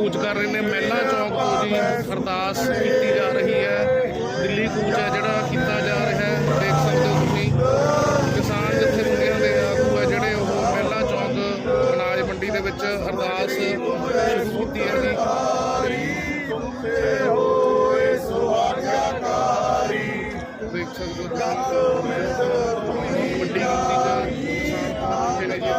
ਕੂਚ ਕਰ ਰਹੇ ਨੇ। ਮਹਿਲਾ ਚੌਕ ਤੋਂ ਜੀ ਅਰਦਾਸ ਕੀਤੀ ਜਾ ਰਹੀ ਹੈ। ਦਿੱਲੀ ਕੂਚ ਹੈ ਜਿਹੜਾ ਕੀਤਾ ਜਾ ਰਿਹਾ ਹੈ। ਦੇਖ ਸਕਦੇ ਹੋ ਤੁਸੀਂ। ਕਿਸਾਨ ਜਥੇਬੰਦੀਆਂ ਦੇ ਆਗੂ ਹੈ ਜਿਹੜੇ ਉਹ ਮਹਿਲਾ ਚੌਕ ਅਨਾਜ ਮੰਡੀ ਦੇ ਵਿੱਚ ਅਰਦਾਸ ਸ਼ੁਰੂ ਕੀਤੀ ਹੈ ਜੀ। ਦੇਖ ਸਕਦੇ ਹੋ ਤੁਸੀਂ। ਵੱਡੀ ਗਿਣਤੀ 'ਚ ਕਿਸਾਨ ਪਹੁੰਚੇ ਨੇ ਜੀ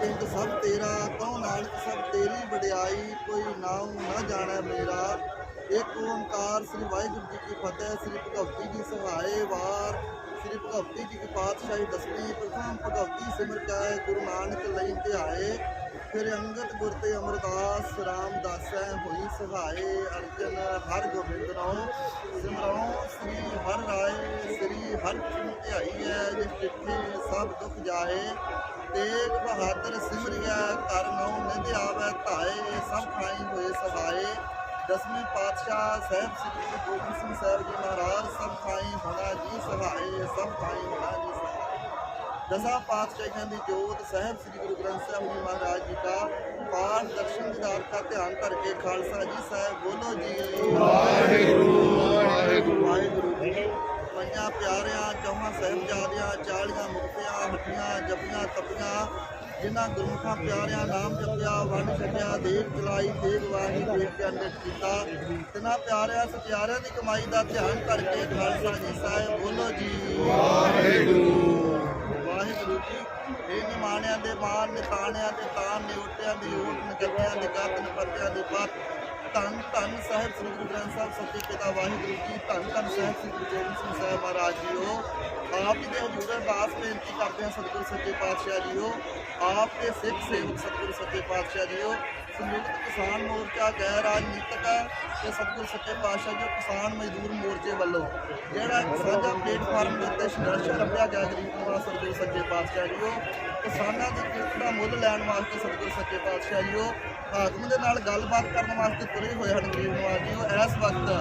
ਪਿੰਡ ਸਭ ਤੇਰਾ ਕਉ ਨਾਨਕ ਸਭ ਤੇਰੀ ਵਡਿਆਈ, ਕੋਈ ਨਾਮ ਨਾ ਜਾਣੈ ਮੇਰਾ। ਇੱਕ ਓੰਕਾਰ ਸ੍ਰੀ ਵਾਹਿਗੁਰੂ ਜੀ ਕੀ ਫਤਿਹ, ਸ੍ਰੀ ਭਗਵਤੀ ਜੀ ਸਹਾਏ ਵਾਰ। ਸ੍ਰੀ ਭਗਵਤੀ ਜੀ ਕੀ ਪਾਤਸ਼ਾਹੀ ਦਸਵੀਂ, ਪ੍ਰਥਮ ਭਗਵਤੀ ਸਿਮਰ ਕੈ, ਗੁਰੂ ਨਾਨਕ ਲਈ ਧਿਆਏ। ਫਿਰ ਅੰਗਦ ਗੁਰ ਤੇ ਅਮਰਦਾਸ ਰਾਮਦਾਸੈ ਹੋਈ ਸਹਾਏ। ਅਰਜਨ ਹਰ ਗੋਬਿੰਦ ਨਾਮ ਸਿਮਰਉ ਸ੍ਰੀ ਹਰ ਰਾਏ, ਸ੍ਰੀ ਹਰ ਕ੍ਰਿਸ਼ਨ ਧਿਆਈ ਹੈ ਜਿਸ ਜਿੱਥੇ ਸਭ ਦੁੱਖ ਜਾਏ। ਤੇਗ ਬਹਾਦਰ ਸਿਮਰਿਆ ਕਰ ਨਉ ਨਿਧ ਆਵੈ ਧਾਏ ਸਭ ਖਾਈ ਹੋਏ ਸਹਾਏ। ਦਸਵੇਂ ਪਾਤਸ਼ਾਹ ਸਾਹਿਬ ਸ੍ਰੀ ਗੁਰੂ ਗੋਬਿੰਦ ਸਿੰਘ ਸਾਹਿਬ ਜੀ ਮਹਾਰਾਜ ਸਭ ਖਾਈ ਹੋਣਾ ਜੀ ਸਹਾਏ ਸਭ ਖਾਈ ਹੋਣਾ ਜੀ ਸਹਾਏ। ਦਸਾਂ ਪਾਤਸ਼ਾਹਾਂ ਦੀ ਜੋਤ ਸਾਹਿਬ ਸ੍ਰੀ ਗੁਰੂ ਗ੍ਰੰਥ ਸਾਹਿਬ ਜੀ ਮਹਾਰਾਜ ਜੀ ਦਾ ਪਾਠ ਦਰਸ਼ਨ ਦੀਦਾਰ ਦਾ ਧਿਆਨ ਕਰਕੇ ਖਾਲਸਾ ਜੀ ਸਾਹਿਬ ਬੋਲੋ ਜੀ। ਵਾਹਿਗੁਰੂ ਵਾਹਿਗੁਰੂ। ਵਾਹਿਗੁਰੂ ਪੰਜਾਂ ਪਿਆਰਿਆਂ, ਚੌਹਾਂ ਸਾਹਿਬਜ਼ਾਦਿਆਂ, ਚਾਲੀਆਂ ਮੁਕਤਿਆਂ ਹੱਟੀਆਂ ਜਪੀਆਂ ਤਪੀਆਂ, ਜਿਨ੍ਹਾਂ ਗੁਰਮੁਖਾਂ ਪਿਆਰਿਆਂ ਨਾਮ ਜਪਿਆ, ਵੰਡ ਛਕਿਆ ਦੇਖ ਚਲਾਈ ਦੇਖ ਵਾਹੀ ਦੇਖ ਕੇ ਅੰਮ੍ਰਿਤ ਕੀਤਾ। ਤਿਨਾਂ ਪਿਆਰਿਆਂ ਸਚਿਆਰਿਆਂ ਦੀ ਕਮਾਈ ਦਾ ਧਿਆਨ ਕਰਕੇ ਖਾਲਸਾ ਜੀ ਸਾਹਿਬ, ਬੋਲੋ ਜੀ। ਵਾਹਿਗੁਰੂ ਜੀ, ਇਹ ਨਿਮਾਣਿਆਂ ਦੇ ਮਾਨ ਨਿਤਾਣਿਆਂ ਦੇ ਤਾਨ ਨਿਉਟਿਆਂ ਦੀ ਓਟ ਨਗਰਿਆਂ ਦੇ ਗੱਤ ਨਪਤਿਆਂ ਦੇ ਪੱਤ। ਧੰਨ ਧੰਨ ਸਾਹਿਬ ਸ੍ਰੀ ਗੁਰੂ ਗ੍ਰੰਥ ਸਾਹਿਬ, ਸੱਚੇ ਪਿਤਾ ਵਾਹਿਗੁਰੂ ਜੀ ਧੰਨ ਧੰਨ ਸਾਹਿਬ ਸ੍ਰੀ ਗੁਰੂ ਗੋਬਿੰਦ ਸਿੰਘ ਸਾਹਿਬ ਮਹਾਰਾਜ ਜੀਓ। ਆਪ ਜੀ ਦੇ ਹਜ਼ੂਰ ਅਰਦਾਸ ਬੇਨਤੀ ਕਰਦੇ ਹਾਂ ਸਤਿਗੁਰੂ ਸੱਚੇ ਪਾਤਸ਼ਾਹ ਜੀਓ। ਆਪ ਦੇ ਸਿੱਖ ਸੇਵਕ ਸਤਿਗੁਰੂ ਸੱਚੇ ਪਾਤਸ਼ਾਹ ਜੀਓ। ਸੰਯੁਕਤ ਕਿਸਾਨ ਮੋਰਚਾ, ਗੈਰ ਰਾਜਨੀਤਿਕ ਹੈ ਤੇ ਸਤਿਗੁਰੂ ਸੱਚੇ ਪਾਤਸ਼ਾਹ ਜੀ ਕਿਸਾਨ ਮਜ਼ਦੂਰ ਮੋਰਚੇ ਵੱਲੋਂ ਜਿਹੜਾ ਸਾਂਝਾ ਪਲੇਟਫਾਰਮ ਦੇ ਉੱਤੇ ਸੰਘਰਸ਼ ਰੱਖਿਆ ਗਿਆ ਗਰੀਬ ਨਿਵਾਸ ਸਤਿਗੁਰੂ ਸੱਚੇ ਪਾਤਸ਼ਾਹ ਜੀਓ, ਕਿਸਾਨਾਂ ਦੀ ਕਿਰਤ ਦਾ ਮੁੱਲ ਲੈਣ ਵਾਸਤੇ ਸਤਿਗੁਰੂ ਸੱਚੇ ਪਾਤਸ਼ਾਹ ਜੀਓ, ਹਾਕਮ ਦੇ ਨਾਲ ਗੱਲਬਾਤ ਕਰਨ ਵਾਸਤੇ ਤੁਰੇ ਹੋਏ ਹਨ ਗਰੀਬ ਨਿਵਾਸ ਜੀਓ, ਇਸ ਵਕਤ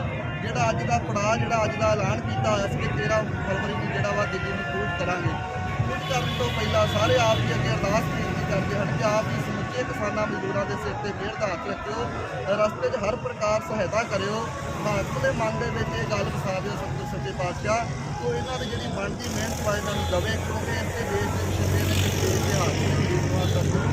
ਜਿਹੜਾ ਅੱਜ ਦਾ ਪੜਾਅ, ਜਿਹੜਾ ਅੱਜ ਦਾ ਐਲਾਨ ਕੀਤਾ ਹੋਇਆ ਸੀ ਕਿ 13 ਫਰਵਰੀ ਨੂੰ ਜਿਹੜਾ ਵਾ ਦਿੱਲੀ ਨੂੰ ਕੂਚ ਕਰਾਂਗੇ ਕੁਝ ਕਰਨ ਤੋਂ ਪਹਿਲਾਂ ਸਾਰੇ ਆਪ ਜੀ ਅੱਗੇ ਅਰਦਾਸ ਬੇਨਤੀ ਕਰਦੇ ਹਨ ਕਿ ਆਪ ਜੀ ਸਮੁੱਚੇ ਕਿਸਾਨਾਂ ਮਜ਼ਦੂਰਾਂ ਦੇ ਸਿਰ ਤੇ ਮਿਹਰ ਦਾ ਹੱਥ ਰੱਖਿਓ ਰਸਤੇ 'ਚ ਹਰ ਪ੍ਰਕਾਰ ਸਹਾਇਤਾ ਕਰਿਓ। ਹਾਕਮ ਦੇ ਮਨ ਦੇ ਵਿੱਚ ਇਹ ਗੱਲ ਵਸਾ ਦਿਓ ਸਤਿਗੁਰ ਸੱਚੇ ਪਾਤਸ਼ਾਹ ਤੋ ਇਹਨਾਂ ਦੀ ਜਿਹੜੀ ਬਣਦੀ ਮਿਹਨਤ ਵਾ ਇਹਨਾਂ ਨੂੰ ਦਵੇ ਕਿਉਂਕਿ ਇਸੇ ਦੇਸ਼ ਦੇ ਵਿਸ਼ੇ ਦੇ ਹਾਕਮ ਨੇ ਗਰੀਬ ਨਿਵਾਸ ਸਤਿਗੁਰੂ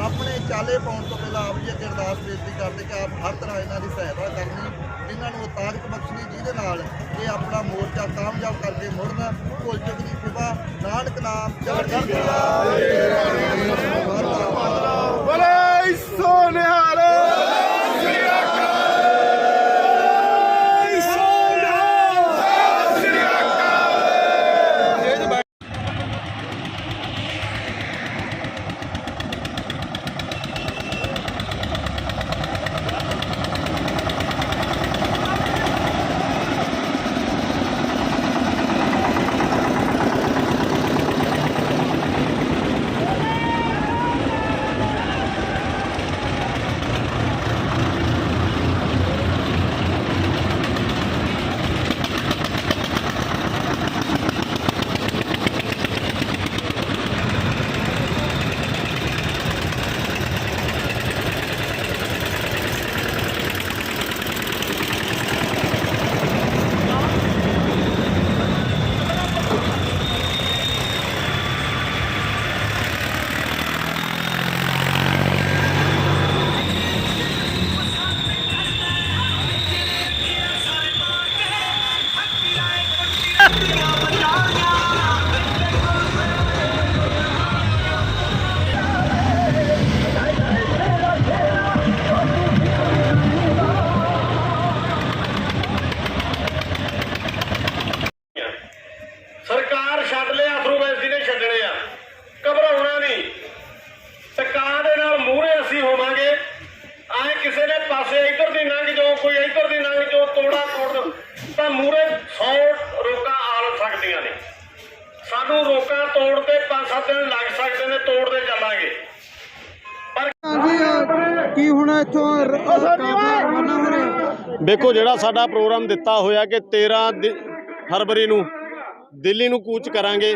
ਆਪਣੇ ਚਾਲੇ ਪਾਉਣ ਤੋਂ ਪਹਿਲਾਂ ਆਪ ਜੀ ਅੱਗੇ ਅਰਦਾਸ ਬੇਨਤੀ ਕਰਦੇ ਕਿ ਆਪ ਹਰ ਤਰ੍ਹਾਂ ਇਹਨਾਂ ਦੀ ਸਹਾਇਤਾ ਕਰਨੀ ਇਹਨਾਂ ਨੂੰ ਤਾਕਤ ਬਖਸ਼ਣੀ ਜਿਹਦੇ ਨਾਲ ਇਹ ਆਪਣਾ ਮੋਰਚਾ ਕਾਮਯਾਬ ਕਰਕੇ ਮੁੜਨ। ਭੁੱਲ ਚੁੱਕ ਦੀ ਫਿਬਾ ਨਾਨਕ ਨਾਮ ਚੜ੍ਹਦੀ ਕਲਾ ਬਲੇ ਸਾਨੂੰ ਰੋਕਾਂ ਤੋੜ ਤੇ 5-7 ਦਿਨ ਲੱਗ ਸਕਦੇ ਨੇ ਤੋੜਦੇ ਚੱਲਾਂਗੇ। ਕੀ ਹੁਣ ਇੱਥੋਂ ਰ- ਕਾਫਲਾ ਰਵਾਨਾ ਹੋ ਰਿਹਾ ਵੇਖੋ ਜਿਹੜਾ ਸਾਡਾ ਪ੍ਰੋਗਰਾਮ ਦਿੱਤਾ ਹੋਇਆ ਕਿ 13 ਦਿ- ਫਰਵਰੀ ਨੂੰ ਦਿੱਲੀ ਨੂੰ ਕੂਚ ਕਰਾਂਗੇ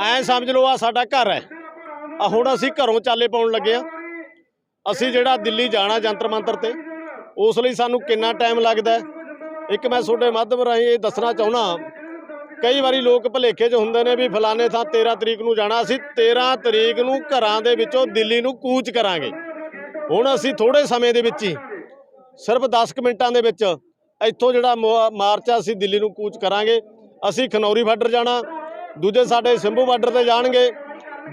ਐ ਸਮਝ ਲਓ ਆ ਸਾਡਾ ਘਰ ਹੈ। ਆ ਹੁਣ ਅਸੀਂ ਘਰੋਂ ਚਾਲੇ ਪਾਉਣ ਲੱਗੇ ਆ ਅਸੀਂ ਜਿਹੜਾ ਦਿੱਲੀ ਜਾਣਾ ਜੰਤਰ ਮੰਤਰ ਤੇ ਉਸ ਲਈ ਸਾਨੂੰ ਕਿੰਨਾ ਟਾਈਮ ਲੱਗਦਾ ਇੱਕ ਮੈਂ ਤੁਹਾਡੇ ਮਾਧਿਅਮ ਰਾਹੀਂ ਇਹ ਦੱਸਣਾ ਚਾਹੁੰਦਾ ਕਈ ਵਾਰੀ ਲੋਕ ਭਲੇਖੇ 'ਚ ਹੁੰਦੇ ਨੇ ਵੀ ਫਲਾਣੇ ਥਾਂ 13 ਤਰੀਕ ਨੂੰ ਜਾਣਾ, ਅਸੀਂ 13 ਤਰੀਕ ਨੂੰ ਘਰਾਂ ਦੇ ਵਿੱਚੋਂ ਦਿੱਲੀ ਨੂੰ ਕੂਚ ਕਰਾਂਗੇ। ਹੁਣ ਅਸੀਂ ਥੋੜੇ ਸਮੇਂ ਦੇ ਵਿੱਚ ਹੀ, ਸਿਰਫ 10 ਕੁ ਮਿੰਟਾਂ ਦੇ ਵਿੱਚ ਇੱਥੋਂ ਜਿਹੜਾ ਮੋ- ਮਾਰਚ ਆ, ਅਸੀਂ ਦਿੱਲੀ ਨੂੰ ਕੂਚ ਕਰਾਂਗੇ। ਅਸੀਂ ਖਨੌਰੀ ਬਾਰਡਰ ਜਾਣਾ, ਦੂਜੇ ਸਾਡੇ ਸਿੰਭੂ ਬਾਰਡਰ ਤੇ ਜਾਣਗੇ,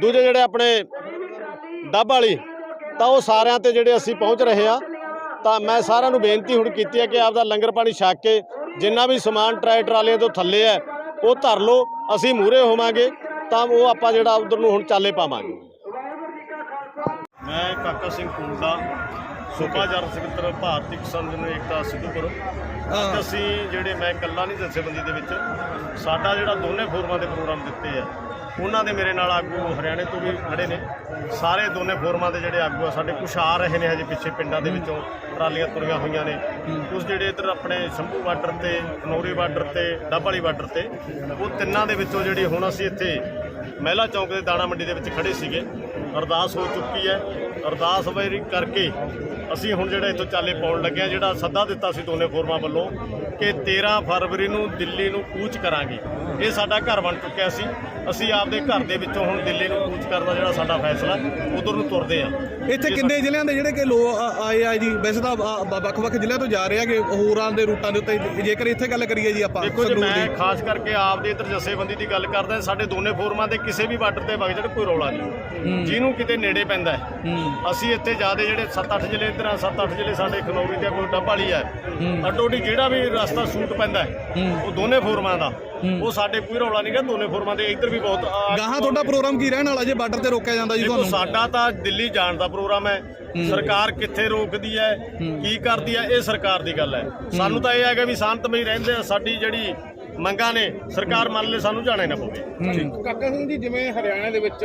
ਦੂਜੇ ਜਿਹੜੇ ਆਪਣੇ ਡੱਬ ਵਾਲੀ, ਤਾਂ ਉਹ ਸਾਰਿਆਂ ਤੇ ਜਿਹੜੇ ਅਸੀਂ ਪਹੁੰਚ ਰਹੇ ਆ। ਤਾਂ ਮੈਂ ਸਾਰਿਆਂ ਨੂੰ ਬੇਨਤੀ ਹੁਣ ਕੀਤੀ ਹੈ ਕਿ ਆਪਦਾ ਲੰਗਰ ਪਾਣੀ ਛਕ ਕੇ ਜਿੰਨਾ ਵੀ ਸਮਾਨ ਟਰਾਏ ਟਰਾਲੀਆਂ ਤੋਂ ਥੱਲੇ ਹੈ ਉਹ ਧਰ ਲਓ ਅਸੀਂ ਮੂਰੇ ਹੋਵਾਂਗੇ ਤਾਂ ਉਹ ਆਪਾਂ ਜਿਹੜਾ ਉਧਰ ਨੂੰ ਹੁਣ ਚਾਲੇ ਪਾਵਾਂਗੇ। ਮੈਂ ਕਾਕਾ ਸਿੰਘ ਕੁੰਡਾ ਸੂਬਾ ਜਨ ਸਕੱਤਰ ਭਾਰਤੀ ਕਿਸਾਨ ਜਨ ਏਕਤਾ ਸਿੱਧੂਪੁਰ। ਅਸੀਂ ਜਿਹੜੇ ਮੈਂ ਇਕੱਲਾ ਨਹੀਂ ਜਥੇਬੰਦੀ ਦੇ ਵਿੱਚ ਸਾਡਾ ਜਿਹੜਾ ਦੋਨੇ ਫੋਰਮਾਂ ਦੇ ਪ੍ਰੋਗਰਾਮ ਦਿੱਤੇ ਆ ਉਹਨਾਂ ਦੇ ਮੇਰੇ ਨਾਲ ਆਗੂ ਹਰਿਆਣੇ ਤੋਂ ਵੀ ਖੜੇ ਨੇ। ਸਾਰੇ ਦੋਨੇ ਫੋਰਮਾਂ ਦੇ ਜਿਹੜੇ ਆਗੂ ਆ ਸਾਡੇ ਕੁਛ ਆ ਰਹੇ ਨੇ ਹਜੇ ਪਿੱਛੇ ਪਿੰਡਾਂ ਦੇ ਵਿੱਚੋਂ। ਟਰਾਲੀਆਂ ਤੁਰੀਆਂ ਹੋਈਆਂ ਨੇ। ਕੁਝ ਜਿਹੜੇ ਇੱਧਰ ਆਪਣੇ ਸ਼ੰਭੂ ਬਾਰਡਰ ਤੇ, ਕਨੌਰੀ ਬਾਰਡਰ ਤੇ, ਡੱਬ ਵਾਲੀ ਬਾਰਡਰ ਤੇ, ਉਹ ਤਿੰਨਾਂ ਦੇ ਵਿੱਚੋਂ ਜਿਹੜੀ ਹੁਣ ਅਸੀਂ ਇੱਥੇ ਮਹਿਲਾ ਚੌਂਕ ਦੇ ਦਾਣਾ ਮੰਡੀ ਦੇ ਵਿੱਚ ਖੜੇ ਸੀਗੇ। ਅਰਦਾਸ ਹੋ ਚੁੱਕੀ ਹੈ। ਅਰਦਾਸ ਵੇਰੀ ਕਰਕੇ ਅਸੀਂ ਹੁਣ ਜਿਹੜਾ ਇੱਥੋਂ ਚਾਲੇ ਪਾਉਣ ਲੱਗੇ ਆ ਜਿਹੜਾ ਸੱਦਾ ਦਿੱਤਾ ਸੀ ਦੋਨੇ ਫੋਰਮਾਂ ਵੱਲੋਂ ਕਿ 13 ਫਰਵਰੀ ਨੂੰ ਦਿੱਲੀ ਨੂੰ ਕੂਚ ਕਰਾਂਗੇ। ਇਹ ਸਾਡਾ ਘਰ ਬਣ ਚੁੱਕਿਆ ਸੀ। ਅਸੀਂ ਆਪਦੇ ਘਰ ਦੇ ਵਿੱਚੋਂ ਹੁਣ ਦਿੱਲੀ ਨੂੰ ਕੂਚ ਕਰਨ ਦਾ ਜਿਹੜਾ ਸਾਡਾ ਫੈਸਲਾ ਉਧਰ ਨੂੰ ਤੁਰਦੇ ਆ ਇੱਥੇ ਕਿੰਨੇ ਜ਼ਿਲ੍ਹਿਆਂ ਦੇ ਜਿਹੜੇ ਕਿ ਲੋਕ ਆਏ ਆ ਜੀ? ਵੈਸੇ ਤਾਂ ਆ- ਵੱਖ-ਵੱਖ ਜ਼ਿਲ੍ਹਿਆਂ ਤੋਂ ਜਾ ਰਹੇ ਆ ਕਿ ਹੋਰਾਂ ਦੇ ਰੂਟਾਂ ਦੇ ਉੱਤੇ ਜੇਕਰ ਇੱਥੇ ਗੱਲ ਕਰੀਏ ਜੀ ਆਪਾਂ ਦੇਖੋ ਜੀ ਮੈਂ ਖਾਸ ਕਰਕੇ ਆਪਦੇ ਇੱਧਰ ਜਥੇਬੰਦੀ ਦੀ ਗੱਲ ਕਰਦਾ ਸਾਡੇ ਦੋਨੇ ਫੋਰਮਾਂ ਦੇ ਕਿਸੇ ਵੀ ਬਾਰਡਰ ਤੇ ਵਗ ਜਾਣ ਕੋਈ ਰੌਲਾ ਨਹੀਂ। ਜਿਹਨੂੰ ਕਿਤੇ ਨੇੜੇ ਪੈਂਦਾ ਅਸੀਂ ਇੱਥੇ ਜਿਆਦੇ ਜਿਹੜੇ 7-8 ਜ਼ਿਲ੍ਹੇ ਇੱਧਰ ਆ 7-8 ਜ਼ਿਲ੍ਹੇ ਸਾਡੇ ਖਨੌਰੀ ਤੇ ਕੋਈ ਡੱਬ ਵਾਲੀ ਹੈ। ਅੱਡੋ ਅੱਡੀ ਜਿਹੜਾ ਵੀ ਰਸਤਾ ਸੂਟ ਪੈਂਦਾ ਉਹ ਦੋਨੇ ਫੋਰਮਾਂ ਦਾ। ਉਹ ਸਾਡੇ ਕੋਈ ਰੌਲਾ ਨਹੀਂ ਗਾ ਦੋਨੇ ਫੋਰਮਾਂ ਦੇ। ਇੱਧਰ ਵੀ ਬਹੁਤ ਗਾਹਾਂ ਤੁਹਾਡਾ ਪ੍ਰੋਗਰਾਮ ਕੀ ਰਹਿਣ ਵਾਲਾ ਜੇ ਬਾਰਡਰ ਤੇ ਰੋਕਿਆ ਜਾਂਦਾ ਜੀ ਦੇਖੋ ਤੁਹਾਨੂੰ? ਸਾਡਾ ਤਾਂ ਦਿੱਲੀ ਜਾਣ ਦਾ ਪ੍ਰੋਗਰਾਮ ਹੈ। ਸਰਕਾਰ ਕਿੱਥੇ ਰੋਕਦੀ ਹੈ ਕੀ ਕਰਦੀ ਹੈ ਇਹ ਸਰਕਾਰ ਦੀ ਗੱਲ ਹੈ। ਸਾਨੂੰ ਤਾਂ ਇਹ ਹੈਗਾ ਵੀ ਸ਼ਾਂਤਮਈ ਰਹਿੰਦੇ ਆ ਸਾਡੀ ਜਿਹੜੀ ਮੰਗਾਂ ਨੇ ਸਰਕਾਰ ਮੰਨ ਲੈ ਸਾਨੂੰ ਜਾਣਾ ਨਾ ਪਵੇ। ਕਾਕਾ ਸਿੰਘ ਜੀ ਜਿਵੇਂ ਹਰਿਆਣਾ ਦੇ ਵਿੱਚ